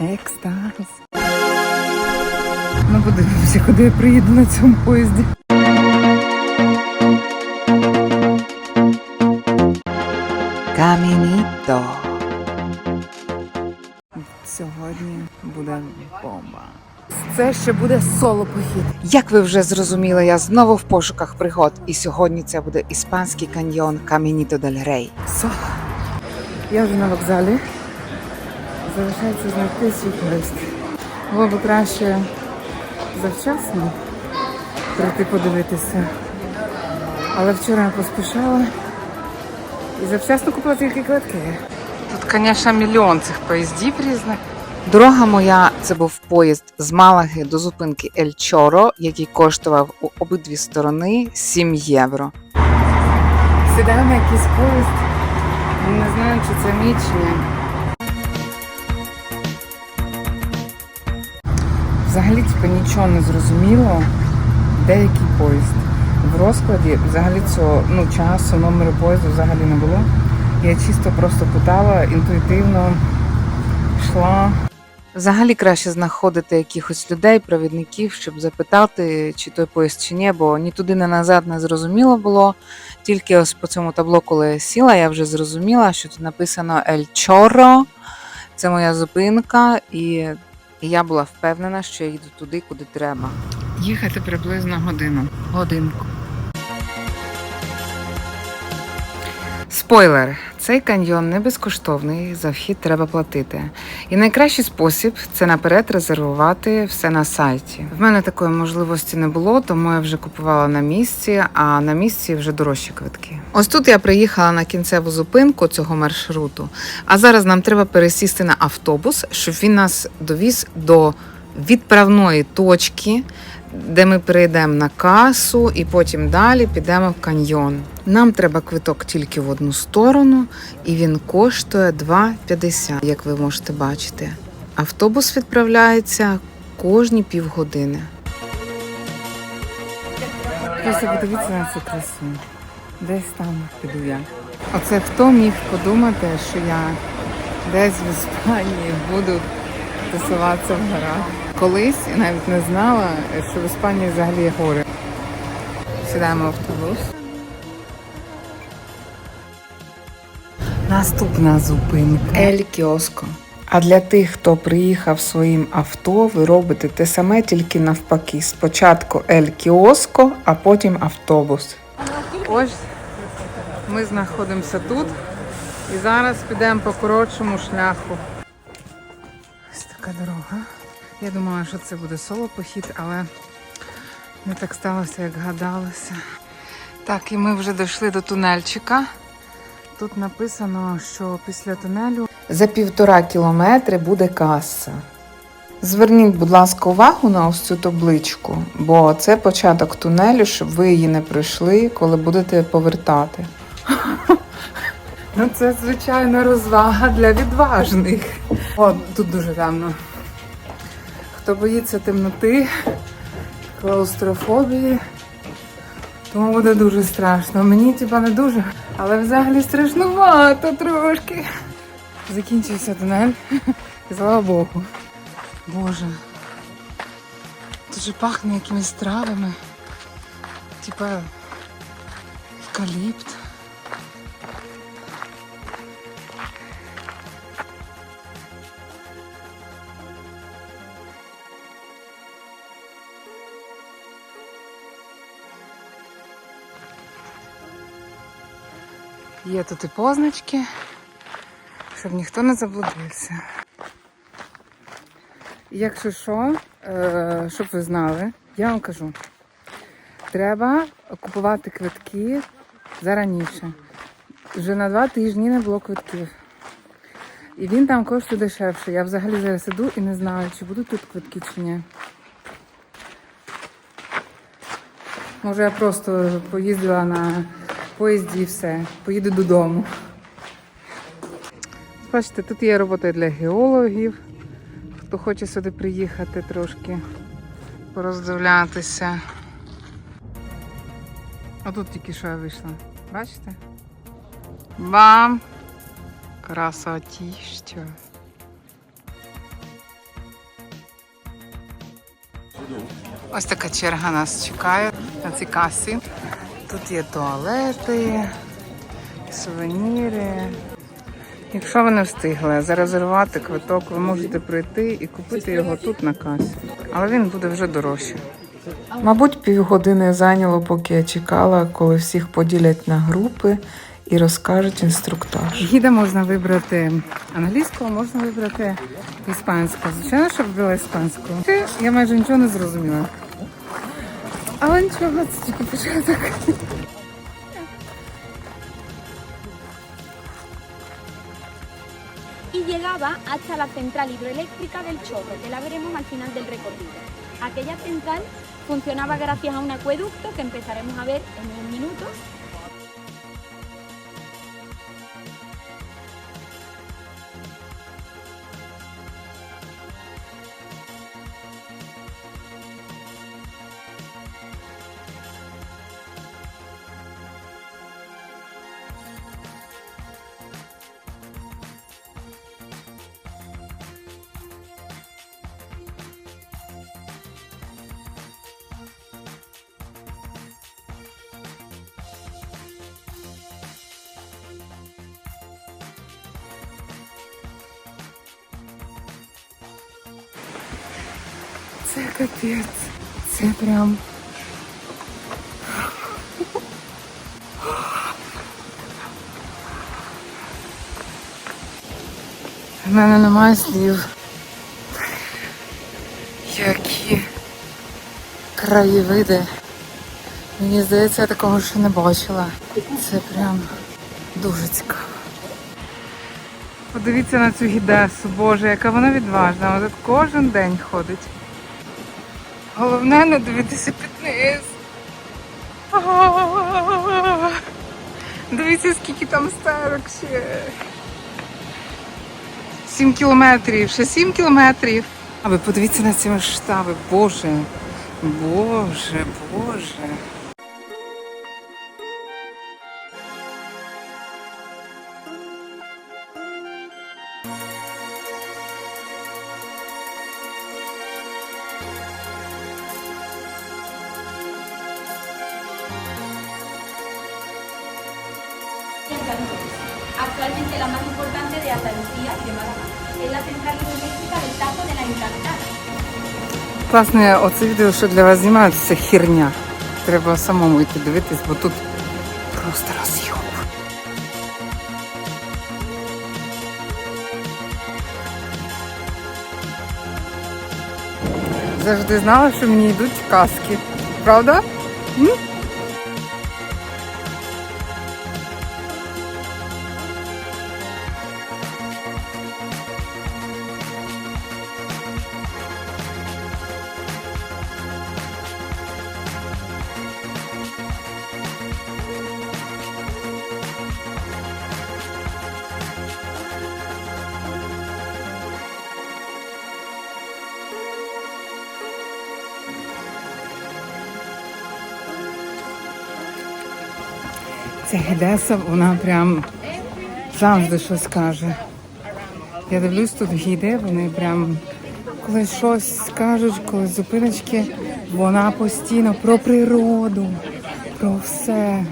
Екстаз. Ну, подивимося, куди я приїду на цьому поїзді. Камініто. Сьогодні буде бомба. Це ще буде соло похід. Як ви вже зрозуміли, я знову в пошуках пригод, і сьогодні це буде іспанський каньйон Камініто дель Рей. Соло. Я вже на вокзалі. Залишається знайти свій поїзд. Було б краще завчасно прийти подивитися. Але вчора я поспішала і завчасно купила тільки квитки. Тут, звісно, мільйон цих поїздів різних. Дорога моя це був поїзд з Малаги до зупинки Ель Чоро, який коштував у обидві сторони 7 євро. Сідаємо якийсь поїзд. Не знаю, чи це мій чи ні. Взагалі, типу, нічого не зрозуміло, де який поїзд. В розкладі взагалі цього ну, часу, номеру поїзду взагалі не було. Я чисто просто питала, інтуїтивно йшла. Взагалі краще знаходити якихось людей, провідників, щоб запитати, чи той поїзд чи ні, бо ні туди, ні назад не зрозуміло було. Тільки ось по цьому табло, коли я сіла, я вже зрозуміла, що тут написано Ель Чоро. Це моя зупинка, і і я була впевнена, що я їду туди, куди треба. Їхати приблизно годину. Годинку. Спойлер: цей каньйон не безкоштовний, за вхід треба платити. І найкращий спосіб це наперед резервувати все на сайті. В мене такої можливості не було, тому я вже купувала на місці, а на місці вже дорожчі квитки. Ось тут я приїхала на кінцеву зупинку цього маршруту. А зараз нам треба пересісти на автобус, щоб він нас довіз до відправної точки, де ми перейдемо на касу і потім далі підемо в каньйон. Нам треба квиток тільки в одну сторону, і він коштує 2,50, як ви можете бачити. Автобус відправляється кожні півгодини. Просто подивіться на цю красу. Десь там піду я. Оце хто міг подумати, що я десь в Іспанії буду тусуватися в горах. Колись навіть не знала, що в Іспанії взагалі є гори. Сідаємо в автобус. Наступна зупинка Ель Кіоско. А для тих, хто приїхав своїм авто, ви робите те саме, тільки навпаки. Спочатку Ель Кіоско, а потім автобус. Ось ми знаходимося тут і зараз підемо по коротшому шляху. Ось така дорога. Я думала, що це буде соло похід, але не так сталося, як гадалося. Так, і ми вже дійшли до тунельчика. Тут написано, що після тунелю за півтора кілометри буде каса. Зверніть, будь ласка, увагу на ось цю табличку, бо це початок тунелю, щоб ви її не пройшли, коли будете повертати. Ну, це звичайно розвага для відважних. О, тут дуже темно. Хто боїться темноти, клаустрофобії, тому буде дуже страшно. Мені типа не дуже, але взагалі страшнувато трошки. Закінчився тунель. Слава Богу. Боже. Тут же пахне якимись травами. Типа евкаліпт. Є тут і позначки, щоб ніхто не заблудився. Якщо що, е, щоб ви знали, я вам кажу, треба купувати квитки зараніше. Вже на два тижні не було квитків. І він там коштує дешевше. Я взагалі зараз іду і не знаю, чи будуть тут квитки чи ні. Може я просто поїздила на поїзді і все. Поїду додому. Бачите, тут є робота для геологів. Хто хоче сюди приїхати трошки пороздивлятися. А тут тільки що я вийшла. Бачите? Бам! Красотіщо. Ось така черга нас чекає на цій касі. Тут є туалети, сувеніри. Якщо ви не встигли зарезервувати квиток, ви можете прийти і купити його тут на касі. Але він буде вже дорожче. Мабуть, півгодини зайняло, поки я чекала, коли всіх поділять на групи і розкажуть інструктаж. Гіда можна вибрати англійську, можна вибрати іспанську. Звичайно, що вибрала іспанську. Я майже нічого не зрозуміла. Але нічого, це тільки початок. y llegaba hasta la central hidroeléctrica del Chorro, que la veremos al final del recorrido. Aquella central funcionaba gracias a un acueducto que empezaremos a ver en unos minutos. Це капець. Це прям. В мене немає слів. Які краєвиди. Мені здається, я такого ще не бачила. Це прям дуже цікаво. Подивіться на цю гідесу, Боже, яка вона відважна. Вона тут кожен день ходить. Головне не дивитися під низ. Дивіться, скільки там стерок ще. Сім кілометрів, ще сім кілометрів. А ви подивіться на ці масштаби. Боже, Боже, Боже. La más importante de Andalucía y de Málaga. Es la central hidroeléctrica del Tajo de la Encantada. Класне оце відео, що для вас знімають, це херня. Треба самому йти дивитись, бо тут просто розйоб. Завжди знала, що мені йдуть казки. Правда? М? Ця Гедеса, вона прям завжди щось каже. Я дивлюсь тут гіди, вони прям коли щось скажуть, коли зупиночки, вона постійно про природу, про все.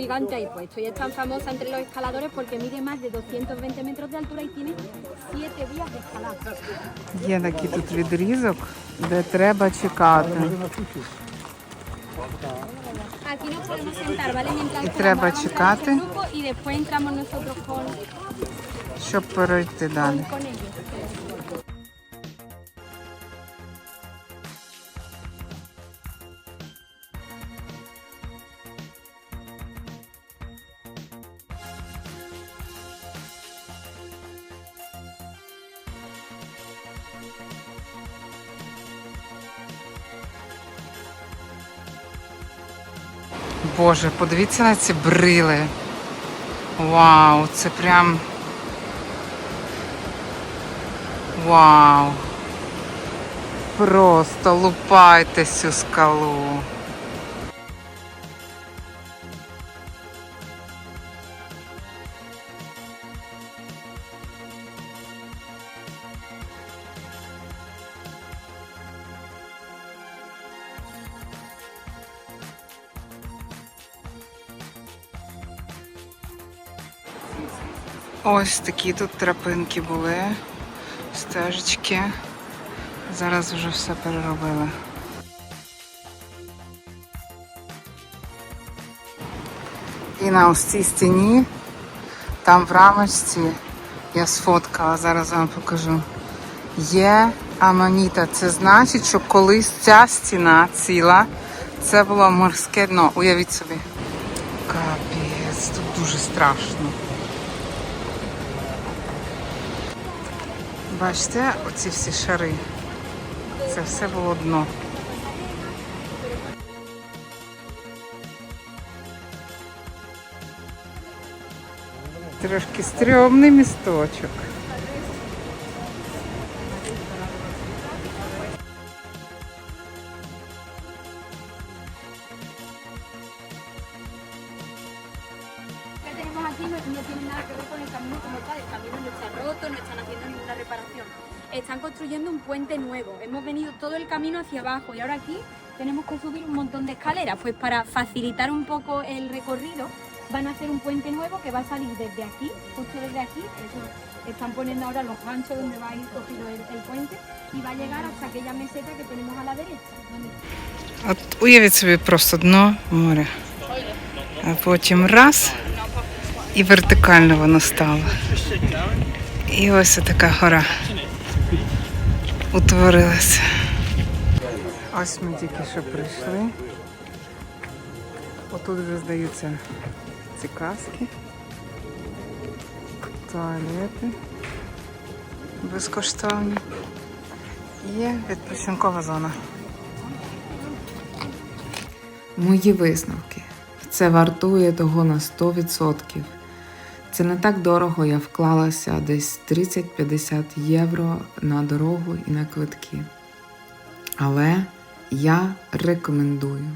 Gigante ahí puesto y es tan famosa entre los escaladores porque mide más de 220 metros de altura y tiene 7 vías de escalada. Є такий тут відрізок, де треба чекати. Aquí nos podemos sentar, ¿vale? Mientras Y treba vamos a grupo Y después entramos nosotros con, щоб перейти далі. con ellos. Боже, подивіться на ці брили. Вау, це прям. Вау. Просто лупайте цю скалу. Ось такі тут тропинки були, стежечки. Зараз вже все переробили. І на ось цій стіні, там в рамочці, я сфоткала, зараз вам покажу. Є аманіта. Це значить, що колись ця стіна ціла, це було морське дно. Уявіть собі. Капець, тут дуже страшно. Бачите, оці всі шари. Це все було дно. Трошки стрьомний місточок. tenemos aquí no, tiene nada que ver con el camino como tal, el camino no está roto, no están haciendo. Están construyendo un puente nuevo. Hemos venido todo el camino hacia abajo y ahora aquí tenemos que subir un montón de escaleras. Pues para facilitar un poco el recorrido van a hacer un puente nuevo que va a salir desde aquí, justo desde aquí. Eso, están poniendo ahora los ganchos donde va a ir cogido el, el puente y va a llegar hasta aquella meseta que tenemos a la derecha. donde От уявіть собі просто дно моря. А потім раз і вертикально воно стало. І ось така гора Утворилася. Ось ми тільки що прийшли. Отут вже здаються ці каски, туалети безкоштовні. Є відпочинкова зона. Мої висновки. Це вартує того на 100%. Це не так дорого, я вклалася десь 30-50 євро на дорогу і на квитки. Але я рекомендую.